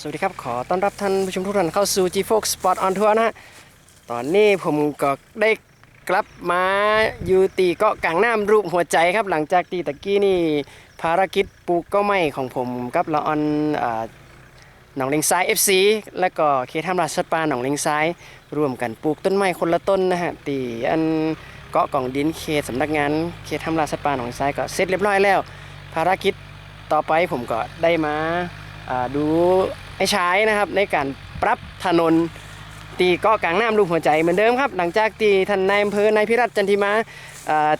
สวัสดีครับ ขอต้อนรับท่านผู้ชมทุกท่านเข้าสู่ G Fox Sport on Tour นะฮะ ตอนนี้ผมก็ได้กลับมาอยู่ตีเกาะกลางน้ำรูปหัวใจครับ หลังจากตีตะกี้นี่ภารกิจปลูกก็ไม่ของผมกับละออนหนองเลงซ้าย FC และก็เขตทำราชสปาหนองเลงซ้าย ร่วมกันปลูกต้นไม้คนละต้นนะฮะตีอันเกาะกล่องดินเขตสำนักงานเขตทำราชสปาหนองเลงซ้ายก็เสร็จเรียบร้อยแล้ว ภารกิจต่อไปผมก็ได้มา ดูไอ้ชายนะครับในการปรับถนนตีกาะกลางน้ำรูปหัวใจเหมือนเดิมครับ หลังจากตีท่านนายอำเภอนายพิรัตน์จันทิมา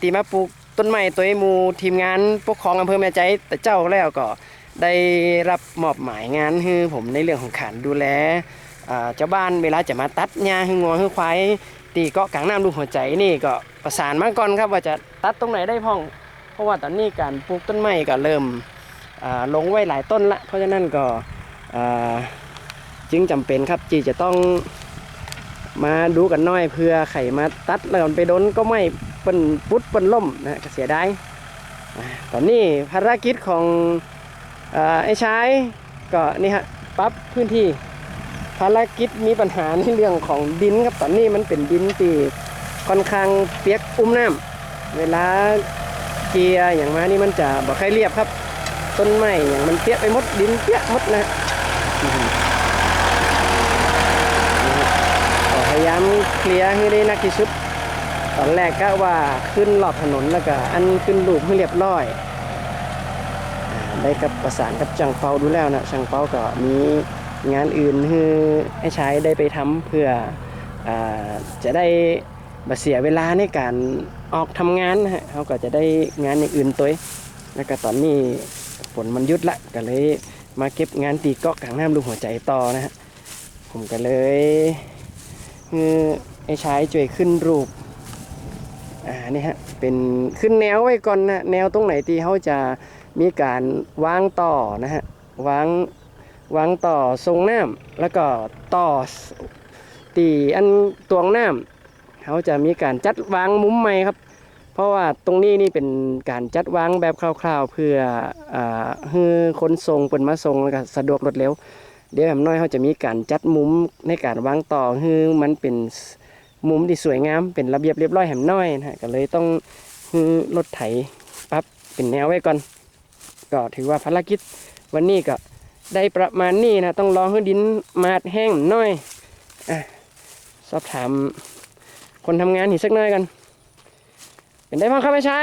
ตีมาปลูกต้นไม้ตัวไอ้มูทีมงานปกครองอำเภอแม่ใจแต่เจ้าแล้วก็ได้รับมอบหมายงานให้ผมในเรื่องของขันดูแลเจ้าบ้านเวลาจะมาตัดหญ้าห้งัวให้ควายตีเกาะกลางน้ำรูปหัวใจนี่ก็ประสานมาก่อนครับว่าจะตัดตรงไหนได้พ่อง เพราะว่าตอนนี้การปลูกต้นไม้ก็เริ่ม ลงไว้หลายต้นละ เพราะฉะนั้นก็จึงจำเป็นครับที่จะต้องมาดูกันน่อยเพื่อไข่มาตัดแล้วกันไปโดนก็ไม่เปิ้นปุดเปิ้นล่มนะก็เสียดายตอนนี้ภารกิจของอไอ้ชายก็นี่ฮะปรับพื้นที่ภารกิจมีปัญหาในเรื่องของดินครับตอนนี้มันเป็นดินที่ค่อนข้างเปียกอุ้มน้ำเวลาเกียร์อย่างมานี่มันจะบ่ค่อยเรียบครับ ต้นไม้อย่างมันเปียกไปหมดดินเปียกหมดนะพยายามเคลียร์ให้ได้นักที่สุด ตอนแรกก็ว่าขึ้นรอบถนนแล้วก็อันขึ้นลูปให้เรียบร้อย ได้กับประสานกับจังเปาดูแล้วนะช่างเปาก็มีงานอื่นให้ให้ใช้ได้ไปทำเพื่ออจะได้บเสียเวลาในการออกทำงานนะฮะเขาก็จะได้งานอย่างอื่นตัวแล้วก็ตอนนี้ ฝนมันยุดละก็เลยมาเก็บงานตีกาะกลางน้ำลูกหัวใจต่อนะฮะผมก็เลยคือไอ้ชายช่วยขึ้นรูปอ่านี่ฮะเป็นขึ้นแนวไว้ก่อนนะแนวตรงไหนที่เขาจะมีการวางต่อนะฮะวางวางต่อทรงน้ำแล้วก็ต่อตีอันตวงน้ำเขาจะมีการจัดวางมุมใหม่ครับ เพราะว่าตรงนี้นี่เป็นการจัดวางแบบคร่าว ๆ เพื่ออ่าให้คนทรงเป็นมาทรงแล้วก็สะดวกรวดเร็ว เดี๋ยวแหมน้อยเขาจะมีการจัดมุมในการวางต่อคือมันเป็นมุมที่สวยงามเป็นระเบียบเรียบร้อยแหมน้อยนะก็เลยต้องคือรถไถปรับเป็นแนวไว้ก่อน ก็ถือว่าภารกิจวันนี้ก็ได้ประมาณนี้นะต้องรอให้ดินมาดแห้งหน่อยอะสอบถามคนทำงานอีกสักหน่อยกัน เป็นได้พ่อครับไม่ใช้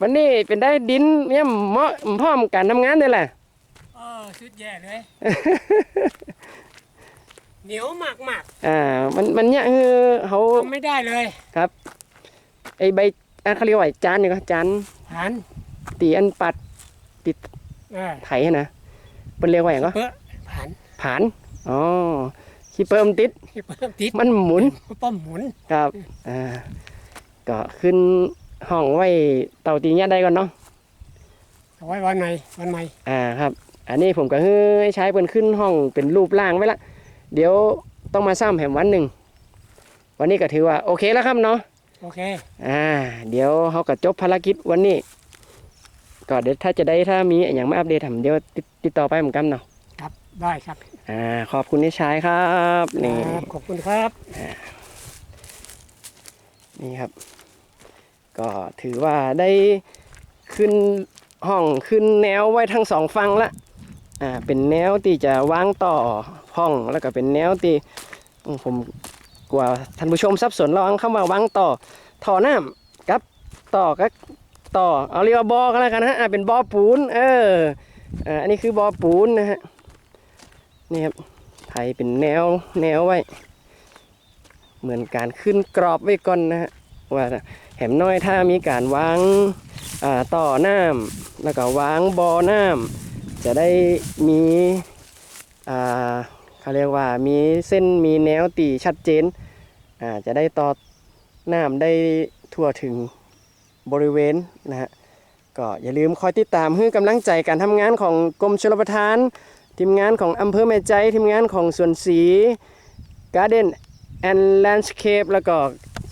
วันนี้เป็นได้ดินเนี่ยเหมาะพร้อมการทำงานเลยแหละเออสุดแย่เลยเหนียวมากมากอ่า มันมันเนี่ยคือเขาๆทำไม่ได้เลยไอใบอะเขาเรียกว่าไอ้จานนี่ก็จานหันตีอันปัดเออไถอะนะเป็นเรียกว่าอย่างก็เปิ้ลหันผานอ๋อคีเปิมนติดที่เพิ่มติดมันหมุนป้อมหมุนครับอ่า ก็ขึ้นห้องไว้เต่าตีเนี่ยได้ก่อนเนาะเอาไว้วันไหนวันใหม่อ่าครับ อันนี้ผมก็เฮ้ยใช้เป็นขึ้นห้องเป็นรูปร่างไว้ละ เดี๋ยวต้องมาซ้ำแหมวันหนึ่ง วันนี้ก็ถือว่าโอเคแล้วครับเนาะ โอเค อ่า เดี๋ยวเขาก็จบภารกิจวันนี้ ก็เดี๋ยวถ้าจะได้ถ้ามีอย่างมาอัปเดตผมเดี๋ยวติดติดต่อไปเหมือนกันเนาะ ครับ ได้ครับ อ่า ขอบคุณที่ใช้ครับ นี่ ครับ ขอบคุณครับ นี่ครับ ก็ถือว่าได้ขึ้นห้องขึ้นแนวไว้ทั้งสองฝั่งละอ่าเป็นแนวที่จะวางต่อห้องแล้วก็เป็นแนวที่ผมกลัวท่านผู้ชมสับสนระวังเข้ามาวางต่อท่อน้ำกับต่อกับต่อเอาเรียกว่าบอก็แล้วกันฮะอ่าเป็นบอปูนเอออ่าอันนี้คือบอปูนนะฮะนี่ครับไถเป็นแนวแนวไว้ เหมือนการขึ้นกรอบไว้ก่อนนะฮะว่าแหมน้อยถ้ามีการวางาต่อน้ำแล้วก็วางบอน้ำจะได้มีเขาเรียกว่ามีเส้นมีแนวตีชัดเจนจะได้ต่อน้ำได้ทั่วถึงบริเวณนะฮะก็อย่าลืมคอยติดตามให้กำลังใจการทำงานของกรมชลประทาน ทีมงานของอำเภอแม่ใจ ทีมงานของสวนสีการ์เด้น แอนแลนด์สเคปแล้วก็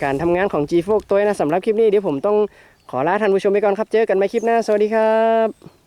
การทำงานของ G โฟกตัวนะสำหรับคลิปนี้เดี๋ยวผมต้องขอลาท่านผู้ชมไปก่อนครับ เจอกันใหม่คลิปหน้า สวัสดีครับ